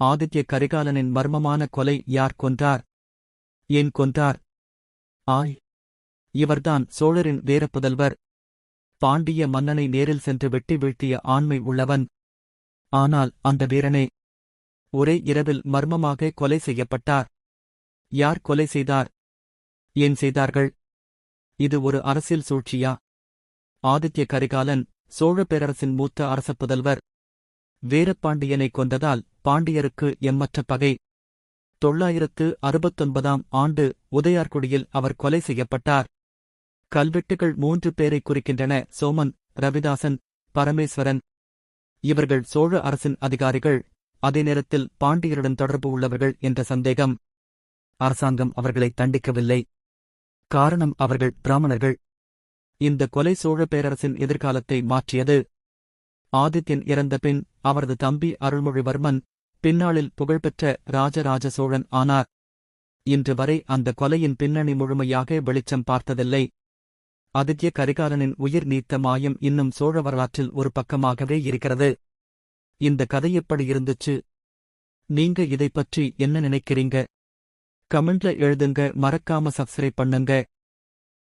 ஆதித்ய கரிகாலனின் மர்மமான கொலை யார் கொன்றார்? ஏன் கொன்றார்? ஆய் இவர்தான் சோழரின் வேரப்புதல்வர். பாண்டிய மன்னனை நேரில் சென்று வெட்டி வீழ்த்திய ஆண்மை உள்ளவன். ஆனால் அந்த வீரனே ஒரே இரவில் மர்மமாக கொலை செய்யப்பட்டார். யார் கொலை செய்தார்? ஏன் செய்தார்கள்? இது ஒரு அரசியல் சூழ்ச்சியா? ஆதித்ய கரிகாலன் சோழ பேரரசின் மூத்த அரச புதல்வர் வீரபாண்டியனை கொண்டதால் பாண்டியருக்கு எம்மற்ற பகை. தொள்ளாயிரத்து அறுபத்தொன்பதாம் ஆண்டு உதயார்குடியில் அவர் கொலை செய்யப்பட்டார். கல்வெட்டுகள் மூன்று பேரை குறிக்கின்றன சோமன் ரவிதாசன் பரமேஸ்வரன். இவர்கள் சோழ அரசின் அதிகாரிகள் அதே நேரத்தில் பாண்டியருடன் தொடர்பு உள்ளவர்கள் என்ற சந்தேகம். அரசாங்கம் அவர்களை தண்டிக்கவில்லை. காரணம் அவர்கள் பிராமணர்கள். இந்த கொலை சோழ பேரரசின் எதிர்காலத்தை மாற்றியது. ஆதித்யன் இறந்தபின் அவரது தம்பி அருள்மொழிவர்மன் பின்னாளில் புகழ்பெற்ற ராஜராஜ சோழன் ஆனார். இன்று வரை அந்த கொலையின் பின்னணி முழுமையாக வெளிச்சம் பார்த்ததில்லை. ஆதித்ய கரிகாலனின் உயிர் நீத்த மாயம் இன்னும் சோழ வரலாற்றில் ஒரு பக்கமாகவே இருக்கிறது. இந்த கதை எப்படி இருந்துச்சு? நீங்க இதைப் பற்றி என்ன நினைக்கிறீங்க? கமெண்ட்ல எழுதுங்க மறக்காம சப்ஸ்கிரைப் பண்ணுங்க.